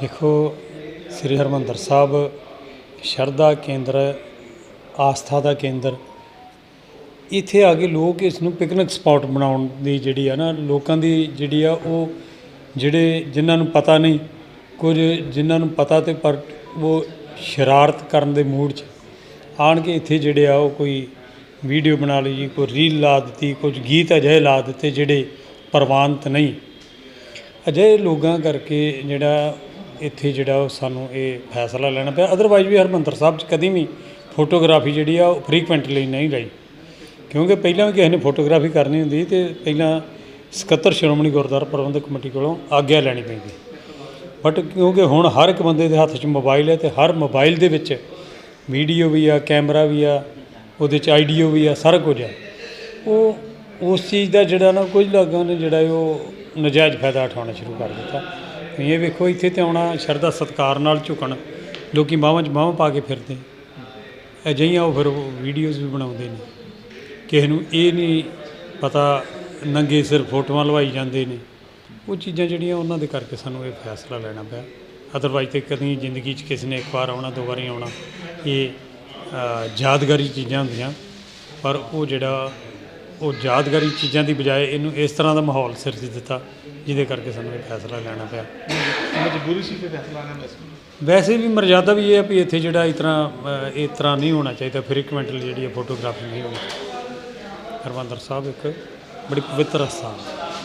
ਦੇਖੋ, ਸ੍ਰੀ ਹਰਮੰਦਰ ਸਾਹਿਬ ਸ਼ਰਧਾ ਕੇਂਦਰ ਆਸਥਾ ਦਾ ਕੇਂਦਰ। ਇੱਥੇ ਆ ਕੇ ਲੋਕ ਇਸ ਨੂੰ ਪਿਕਨਿਕ ਸਪਾਟ ਬਣਾਉਣ ਦੀ ਜਿਹੜੀ ਆ ਨਾ, ਲੋਕਾਂ ਦੀ ਜਿਹੜੀ ਆ ਉਹ ਜਿਹੜੇ ਜਿਨ੍ਹਾਂ ਨੂੰ ਪਤਾ ਨਹੀਂ, ਕੁਝ ਜਿਨ੍ਹਾਂ ਨੂੰ ਪਤਾ ਤੇ ਪਰ ਉਹ ਸ਼ਰਾਰਤ ਕਰਨ ਦੇ ਮੂਡ 'ਚ ਆਣ ਕੇ ਇੱਥੇ ਜਿਹੜੇ ਆ ਉਹ ਕੋਈ ਵੀਡੀਓ ਬਣਾ ਲਈ ਜੀ, ਕੋਈ ਰੀਲ ਲਾ ਦਿੱਤੀ, ਕੁਝ ਗੀਤ ਅਜਿਹੇ ਲਾ ਦਿੱਤੇ ਜਿਹੜੇ ਪ੍ਰਵਾਨਿਤ ਨਹੀਂ। ਅਜਿਹੇ ਲੋਕਾਂ ਕਰਕੇ ਜਿਹੜਾ ਇੱਥੇ ਜਿਹੜਾ ਉਹ ਸਾਨੂੰ ਇਹ ਫੈਸਲਾ ਲੈਣਾ ਪਿਆ। ਅਦਰਵਾਈਜ਼ ਵੀ ਹਰਮੰਦਰ ਸਾਹਿਬ 'ਚ ਕਦੀ ਵੀ ਫੋਟੋਗ੍ਰਾਫੀ ਜਿਹੜੀ ਆ ਉਹ ਫ੍ਰੀਕੁਐਂਟਲੀ ਨਹੀਂ ਲਈ ਕਿਉਂਕਿ ਪਹਿਲਾਂ ਵੀ ਕਿਸੇ ਨੇ ਫੋਟੋਗ੍ਰਾਫੀ ਕਰਨੀ ਹੁੰਦੀ ਤੇ ਪਹਿਲਾਂ ਸਕੱਤਰ ਸ਼੍ਰੋਮਣੀ ਗੁਰਦੁਆਰਾ ਪ੍ਰਬੰਧਕ ਕਮੇਟੀ ਕੋਲੋਂ ਆਗਿਆ ਲੈਣੀ ਪੈਂਦੀ। ਬਟ ਕਿਉਂਕਿ ਹੁਣ ਹਰ ਇੱਕ ਬੰਦੇ ਦੇ ਹੱਥ 'ਚ ਮੋਬਾਈਲ ਹੈ ਤੇ ਹਰ ਮੋਬਾਈਲ ਦੇ ਵਿੱਚ ਵੀਡੀਓ ਵੀ ਆ ਕੈਮਰਾ ਵੀ ਆ, ਉਹਦੇ 'ਚ ਆਈਡੀਓ ਵੀ ਆ, ਸਾਰਾ ਕੁਝ ਆ। ਉਹ ਉਸ ਚੀਜ਼ ਦਾ ਜਿਹੜਾ ਨਾ ਕੁਝ ਲੋਕਾਂ ਨੇ ਜਿਹੜਾ ਉਹ ਨਜਾਇਜ਼ ਫਾਇਦਾ ਉਠਾਉਣਾ ਸ਼ੁਰੂ ਕਰ ਦਿੱਤਾ। ਇਹ ਵੇਖੋ, ਇੱਥੇ ਤੇ ਆਉਣਾ, ਸ਼ਰਧਾ, ਸਤਕਾਰ ਨਾਲ ਝੁਕਣ, ਲੋਕੀ ਬਾਹਾਂ 'ਚ ਬਾਹਾਂ ਪਾ ਕੇ ਫਿਰਦੇ ਅਜਿਹੀਆਂ ਉਹ ਫਿਰ ਵੀਡੀਓਜ਼ ਵੀ ਬਣਾਉਂਦੇ ਨੇ। ਕਿਸੇ ਨੂੰ ਇਹ ਨਹੀਂ ਪਤਾ, ਨੰਗੇ ਸਿਰ ਫੋਟੋਆਂ ਲਵਾਈ ਜਾਂਦੇ ਨੇ। ਉਹ ਚੀਜ਼ਾਂ ਜਿਹੜੀਆਂ ਉਹਨਾਂ ਦੇ ਕਰਕੇ ਸਾਨੂੰ ਇਹ ਫੈਸਲਾ ਲੈਣਾ ਪਿਆ। ਅਦਰਵਾਈਜ਼ ਤੇ ਕਦੀ ਜ਼ਿੰਦਗੀ 'ਚ ਕਿਸੇ ਨੇ ਇੱਕ ਵਾਰ ਆਉਣਾ, ਦੋ ਵਾਰੀ ਆਉਣਾ, ਇਹ ਯਾਦਗਾਰੀ ਚੀਜ਼ਾਂ ਹੁੰਦੀਆਂ। ਪਰ ਉਹ ਜਿਹੜਾ ਉਹ ਯਾਦਗਾਰੀ ਚੀਜ਼ਾਂ ਦੀ ਬਜਾਏ ਇਹਨੂੰ ਇਸ ਤਰ੍ਹਾਂ ਦਾ ਮਾਹੌਲ ਸਿਰਜ ਦਿੱਤਾ ਜਿਹਦੇ ਕਰਕੇ ਸਾਨੂੰ ਇਹ ਫੈਸਲਾ ਲੈਣਾ ਪਿਆ। ਮਜਬੂਰੀ ਸੀ ਕਿ ਫੈਸਲਾ ਲੈਣਾ ਸੀ ਵੈਸੇ ਵੀ ਮਰਜ਼ਾਦਾ ਵੀ ਇਹ ਆ ਵੀ ਇੱਥੇ ਜਿਹੜਾ ਇਸ ਤਰ੍ਹਾਂ ਇਸ ਤਰ੍ਹਾਂ ਨਹੀਂ ਹੋਣਾ ਚਾਹੀਦਾ ਫ੍ਰੀਕੁਐਂਟਲੀ ਜਿਹੜੀ ਹੈ ਫੋਟੋਗ੍ਰਾਫੀ ਨਹੀਂ ਹੋਣੀ। ਚਾਹੀਦੀ ਹਰਮੰਦਰ ਸਾਹਿਬ ਇੱਕ ਬੜੀ ਪਵਿੱਤਰ ਸਥਾਨ। ਹੈ